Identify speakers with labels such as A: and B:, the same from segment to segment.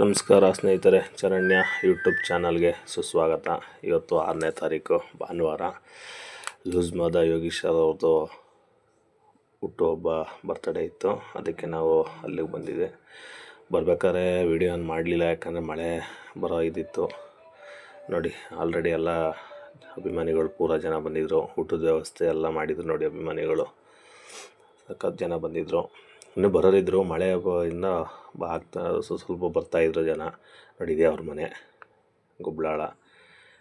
A: ನಮಸ್ಕಾರ ಸ್ನೇಹಿತರೆ, ಚರಣ್ಯ ಯೂಟ್ಯೂಬ್ ಚಾನಲ್ಗೆ ಸುಸ್ವಾಗತ. ಇವತ್ತು ಆರನೇ ತಾರೀಕು, ಭಾನುವಾರ. ಲೂಸ್ ಮಾದ ಯೋಗೀಶ್ ಅವ್ರದ್ದು ಹುಟ್ಟುಹಬ್ಬ ಬರ್ತಡೇ ಇತ್ತು. ಅದಕ್ಕೆ ನಾವು ಅಲ್ಲಿಗೆ ಬಂದಿದ್ದೆ. ಬರ್ಬೇಕಾದ್ರೆ ವೀಡಿಯೋನ ಮಾಡಲಿಲ್ಲ, ಯಾಕಂದರೆ ಮಳೆ ಬರೋ ಇದಿತ್ತು. ನೋಡಿ ಆಲ್ರೆಡಿ ಎಲ್ಲ ಅಭಿಮಾನಿಗಳು, ಪೂರ ಜನ ಬಂದಿದ್ದರು ಊಟದ ವ್ಯವಸ್ಥೆ ಎಲ್ಲ ಮಾಡಿದ್ರು ನೋಡಿ ಅಭಿಮಾನಿಗಳು. ಸಖತ್ ಜನ ಬಂದಿದ್ದರು ಇನ್ನೂ ಬರೋರಿದ್ದರು ಮಳೆ ಇಂದ ಆಗ್ತಾ ಸ್ವ- ಸ್ವಲ್ಪ ಬರ್ತಾಯಿದ್ರು ಜನ. ನೋಡಿ ಇದೇ ಅವ್ರ ಮನೆ, ಗುಬ್ಳಾಳ.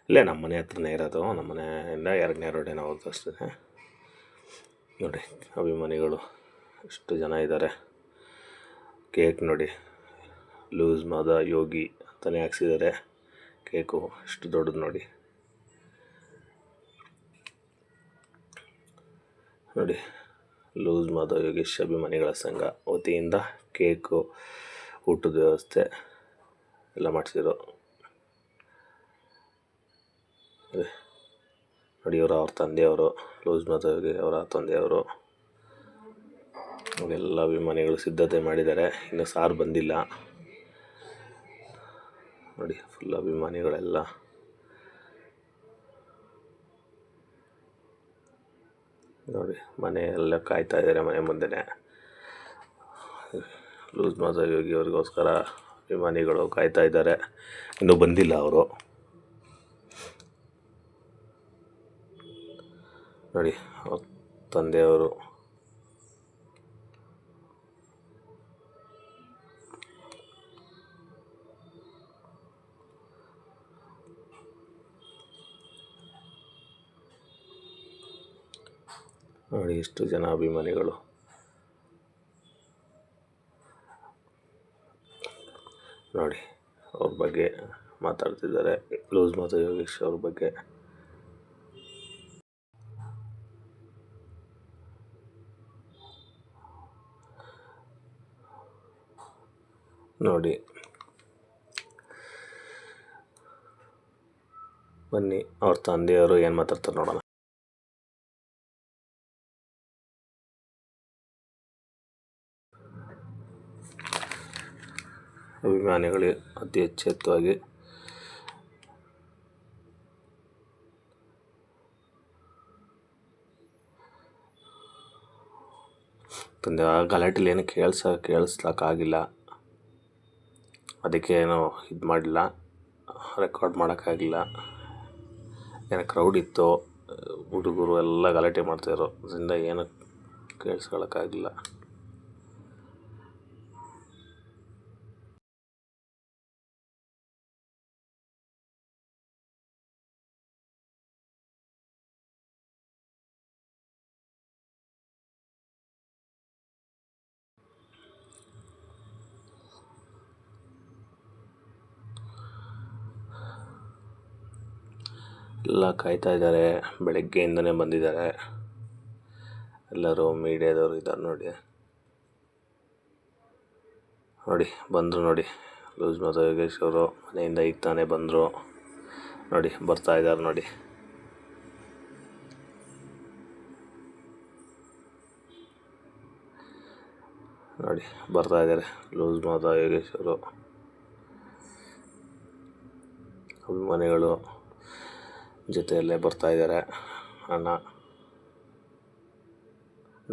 A: ಇಲ್ಲೇ ನಮ್ಮ ಮನೆ ಹತ್ರನೇ ಇರೋದು ನಮ್ಮ ಮನೆಯಿಂದ ಎರಡನೇ ರೋಡೇ ನಾವು ಅಷ್ಟೇ ನೋಡಿ, ಅಭಿಮಾನಿಗಳು, ಎಷ್ಟು ಜನ ಇದ್ದಾರೆ ಕೇಕ್ ನೋಡಿ, ಲೂಸ್ ಮಾದ ಯೋಗಿ ಅಂತಲೇ ಹಾಕ್ಸಿದ್ದಾರೆ ಕೇಕು ಎಷ್ಟು ದೊಡ್ಡದು ನೋಡಿ. ನೋಡಿ ಲೂಸ್ ಮಾಧವ್ ಯೋಗೇಶ್ ಅಭಿಮಾನಿಗಳ ಸಂಘ ವತಿಯಿಂದ ಕೇಕು ಊಟದ ವ್ಯವಸ್ಥೆ ಎಲ್ಲ ಮಾಡಿಸಿದ್ರು. ನೋಡಿ ಇವರು ಅವ್ರ ತಂದೆಯವರು, ಲೂಸ್ ಮಾದ ಯೋಗಿ ಅವರ ತಂದೆಯವರು ಎಲ್ಲ ಅಭಿಮಾನಿಗಳು ಸಿದ್ಧತೆ ಮಾಡಿದ್ದಾರೆ. ಇನ್ನು ಸಾರು ಬಂದಿಲ್ಲ. ನೋಡಿ ಫುಲ್ ಅಭಿಮಾನಿಗಳೆಲ್ಲ ನೋಡಿ ಮನೆ ಎಲ್ಲ ಕಾಯ್ತಾ ಇದ್ದಾರೆ ಮನೆ ಮುಂದೆನೆ. ಲೂಸ್ ಮಾಸಾಗಿ ಯೋಗಿ ಅವ್ರಿಗೋಸ್ಕರ ಅಭಿಮಾನಿಗಳು ಕಾಯ್ತಾ ಇದ್ದಾರೆ. ಇನ್ನೂ ಬಂದಿಲ್ಲ ಅವರು. ನೋಡಿ ತಂದೆಯವರು ನೋಡಿ ಎಷ್ಟು ಜನ ಅಭಿಮಾನಿಗಳು. ನೋಡಿ, ಅವ್ರ ಬಗ್ಗೆ ಮಾತಾಡ್ತಿದ್ದಾರೆ. ಲೂಸ್ ಮತ್ತು ಯೋಗೇಶ್ ಅವ್ರ ಬಗ್ಗೆ. ನೋಡಿ, ಬನ್ನಿ, ಅವ್ರ ತಂದೆಯವರು ಏನು ಮಾತಾಡ್ತಾರೆ ನೋಡೋಣ. ಅಭಿಮಾನಿಗಳಿಗೆ ಅತಿ ಎಚ್ಚೆತ್ತವಾಗಿ ತಂದೆ, ಆ ಗಲಾಟೆಲಿ ಏನು ಕೇಳಿಸ, ಕೇಳಿಸ್ಲಕ್ಕಾಗಿಲ್ಲ. ಅದಕ್ಕೆ ಏನು ಇದು ಮಾಡಿಲ್ಲ ರೆಕಾರ್ಡ್ ಮಾಡೋಕ್ಕಾಗಿಲ್ಲ. ಏನೋ ಕ್ರೌಡ್ ಇತ್ತು, ಹುಡುಗರು ಎಲ್ಲ ಗಲಾಟೆ ಮಾಡ್ತಾಯಿದ್ರು ಅದರಿಂದ ಏನು ಕೇಳಿಸ್ಕೊಳಕ್ಕಾಗಿಲ್ಲ. ಎಲ್ಲ ಕಾಯ್ತಾ ಇದ್ದಾರೆ. ಬೆಳಗ್ಗೆಯಿಂದನೇ ಬಂದಿದ್ದಾರೆ. ಎಲ್ಲರೂ ಮೀಡಿಯಾದವರು ಇದ್ದಾರೆ ನೋಡಿ. ನೋಡಿ, ಬಂದರು ನೋಡಿ. ಲೂಸ್ ಮಾತಾ ಯೋಗೇಶ್ ಅವರು ಮನೆಯಿಂದ ಈಗ ತಾನೇ ಬಂದರು. ನೋಡಿ, ಬರ್ತಾ ಇದ್ದಾರೆ ನೋಡಿ. ನೋಡಿ, ಬರ್ತಾ ಇದ್ದಾರೆ ಲೂಸ್ ಮಾತಾ ಯೋಗೇಶ್ ಅವರು. ಅಭಿಮಾನಿಗಳು. ಜೊತೆಯಲ್ಲೇ ಬರ್ತಾ ಇದ್ದಾರೆ. ಅಣ್ಣ,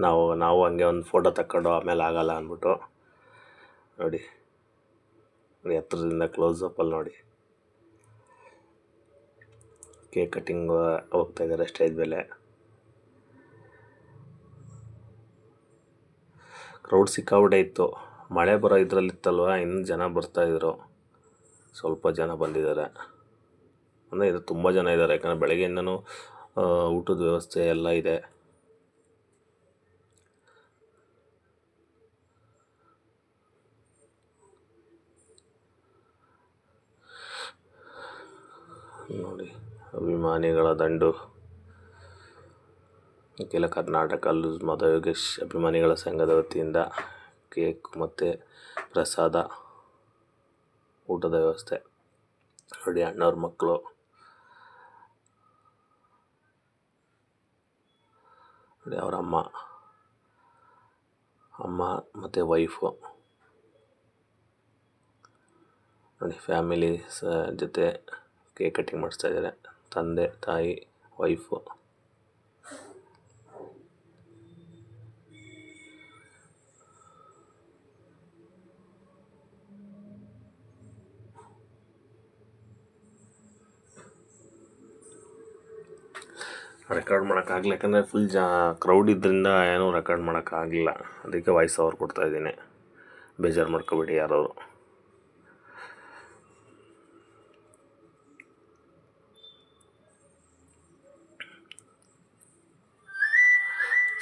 A: ನಾವು ನಾವು ಹಂಗೆ ಒಂದು ಫೋಟೋ ತಕ್ಕೊಂಡು ಆಮೇಲೆ ಆಗಲ್ಲ ಅಂದ್ಬಿಟ್ಟು, ನೋಡಿ ನೋಡಿ ಹತ್ರದಿಂದ ಕ್ಲೋಸ್ ಅಪ್ಪಲ್ಲಿ ನೋಡಿ. ಕೇಕ್ ಕಟ್ಟಿಂಗ್ ಹೋಗ್ತಾ ಇದ್ದಾರೆ ಸ್ಟೇಜ್ ಮೇಲೆ ಕ್ರೌಡ್ ಸಿಕ್ಕಾಬಿಟ್ಟೆ ಇತ್ತು. ಮಳೆ ಬರೋ ಇದರಲ್ಲಿತ್ತಲ್ವ? ಇನ್ನು ಜನ ಬರ್ತಾಯಿದ್ರು ಸ್ವಲ್ಪ ಜನ ಬಂದಿದ್ದಾರೆ. ಅಂದರೆ ಇದು ತುಂಬ ಜನ ಇದ್ದಾರೆ ಯಾಕಂದರೆ ಬೆಳಗ್ಗೆಯಿಂದನೂ ಊಟದ ವ್ಯವಸ್ಥೆ ಎಲ್ಲ ಇದೆ. ನೋಡಿ, ಅಭಿಮಾನಿಗಳ ದಂಡು. ಕೆಲ ಕರ್ನಾಟಕ ಲೂಸ್ ಮಾದ ಯೋಗೇಶ್ ಅಭಿಮಾನಿಗಳ ಸಂಘದ ವತಿಯಿಂದ ಕೇಕ್ ಮತ್ತು ಪ್ರಸಾದ, ಊಟದ ವ್ಯವಸ್ಥೆ. ನೋಡಿ, ಅಣ್ಣವ್ರ ಮಕ್ಕಳು ನೋಡಿ ಅವರ ಅಮ್ಮ. ಅಮ್ಮ ಮತ್ತು ವೈಫು ನೋಡಿ ಫ್ಯಾಮಿಲಿ ಸ ಜೊತೆ ಕೇಕ್ ಕಟ್ಟಿಂಗ್ ಮಾಡಿಸ್ತಾ ಇದ್ದಾರೆ ತಂದೆ, ತಾಯಿ ವೈಫು ರೆಕಾರ್ಡ್ ಮಾಡೋಕ್ಕಾಗಲಿಲ್ಲ ಯಾಕಂದರೆ ಫುಲ್ ಜಾ ಕ್ರೌಡ್ ಇದ್ದರಿಂದ ಏನೂ ರೆಕಾರ್ಡ್ ಮಾಡೋಕ್ಕಾಗಲಿಲ್ಲ ಅದಕ್ಕೆ ವಾಯ್ಸ್ ಓವರ್ ಕೊಡ್ತಾಯಿದ್ದೀನಿ ಬೇಜಾರು ಮಾಡ್ಕೋಬೇಡಿ ಯಾರು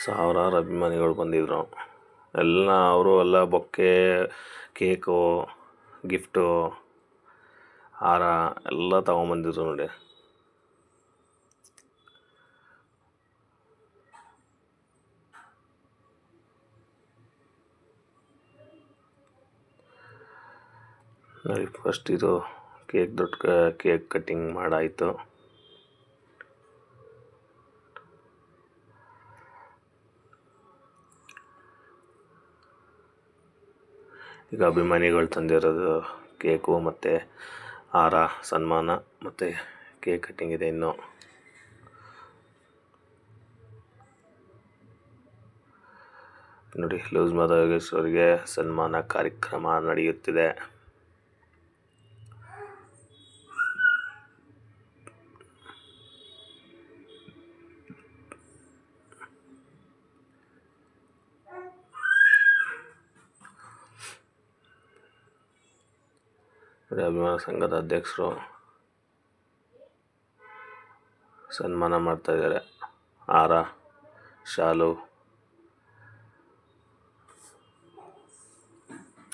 A: ಸಾವಿರಾರು ಅಭಿಮಾನಿಗಳು ಬಂದಿದ್ದರು ಎಲ್ಲ ಅವರು ಎಲ್ಲ ಬೊಕ್ಕೆ ಕೇಕು ಗಿಫ್ಟು ಹಾರ ಎಲ್ಲ ತಗೊಂಬಂದಿದ್ರು ನೋಡಿ. ನೋಡಿ ಫಸ್ಟ್ ಇದು ಕೇಕ್ ದೊಡ್ಡ ಕೇಕ್ ಕಟ್ಟಿಂಗ್ ಮಾಡಾಯಿತು. ಈಗ ಅಭಿಮಾನಿಗಳು ತಂದಿರೋದು ಕೇಕು ಮತ್ತು ಹಾರ ಸನ್ಮಾನ ಮತ್ತು ಕೇಕ್ ಕಟ್ಟಿಂಗ್ ಇದೆ ಇನ್ನು. ನೋಡಿ, ಲೂಸ್ ಯೋಗೇಶ್ ಅವರಿಗೆ ಸನ್ಮಾನ ಕಾರ್ಯಕ್ರಮ ನಡೆಯುತ್ತಿದೆ. ನೋಡಿ ಅಭಿಮಾನ ಸಂಘದ ಅಧ್ಯಕ್ಷರು ಸನ್ಮಾನ ಮಾಡ್ತಾ ಇದ್ದಾರೆ. ಹಾರ ಶಾಲು.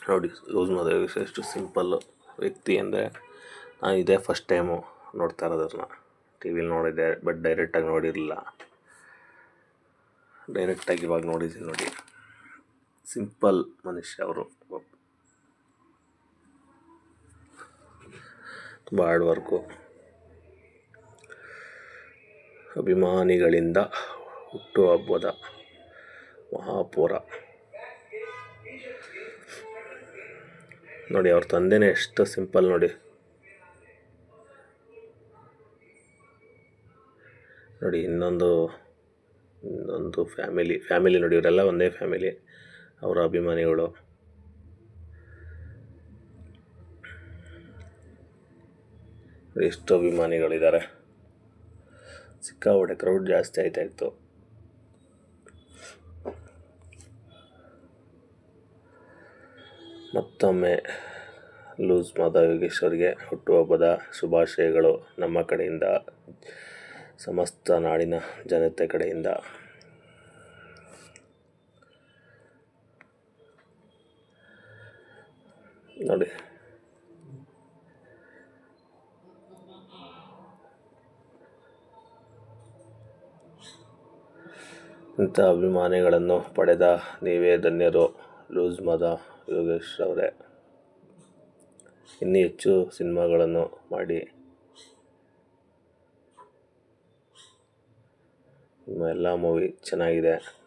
A: ನೋಡಿ ಯೂಸ್ ಮಾಡೋದು ಎಷ್ಟು ಸಿಂಪಲ್ಲು ವ್ಯಕ್ತಿ ಅಂದರೆ ನಾನು ಇದೇ ಫಸ್ಟ್ ಟೈಮು ನೋಡ್ತಾ ಇರೋದನ್ನ ಟಿ ವಿಲಿ ನೋಡಿದ್ದೆ ಬಟ್ ಡೈರೆಕ್ಟಾಗಿ ನೋಡಿರಲಿಲ್ಲ. ಡೈರೆಕ್ಟಾಗಿ ಇವಾಗ ನೋಡಿದ್ದೀನಿ ನೋಡಿ. ಸಿಂಪಲ್ ಮನುಷ್ಯ ಅವರು. ತುಂಬ ಹಾರ್ಡ್ ವರ್ಕು ಅಭಿಮಾನಿಗಳಿಂದ ಹುಟ್ಟುಹಬ್ಬದ ಮಹಾಪೂರ. ನೋಡಿ, ಅವ್ರ ತಂದೆನೇ ಎಷ್ಟು ಸಿಂಪಲ್ ನೋಡಿ. ನೋಡಿ, ಇನ್ನೊಂದು ಇನ್ನೊಂದು ಫ್ಯಾಮಿಲಿ ಫ್ಯಾಮಿಲಿ ನೋಡಿ, ಇವರೆಲ್ಲ ಒಂದೇ ಫ್ಯಾಮಿಲಿ. ಅವರ ಅಭಿಮಾನಿಗಳು. ಎಷ್ಟು ಅಭಿಮಾನಿಗಳಿದ್ದಾರೆ ಸಿಕ್ಕಾಪಟ್ಟೆ ಕ್ರೌಡ್ ಜಾಸ್ತಿ ಆಯ್ತಾ ಇತ್ತು. ಮತ್ತೊಮ್ಮೆ ಲೂಸ್ ಮಾತಾ ಯೋಗೇಶ್ವರಿಗೆ ಹುಟ್ಟುಹಬ್ಬದ ಶುಭಾಶಯಗಳು ನಮ್ಮ ಕಡೆಯಿಂದ, ಸಮಸ್ತ ನಾಡಿನ ಜನತೆ ಕಡೆಯಿಂದ. ನೋಡಿ ಇಂಥ ಅಭಿಮಾನಿಗಳನ್ನು ಪಡೆದ ನೀವೇ ಧನ್ಯರು. ಲೂಸ್ ಮದ ಯೋಗೇಶ್ ಅವರೇ ಇನ್ನೂ ಹೆಚ್ಚು ಸಿನಿಮಾಗಳನ್ನು ಮಾಡಿ. ನಿಮ್ಮ ಎಲ್ಲ ಮೂವಿ ಚೆನ್ನಾಗಿದೆ.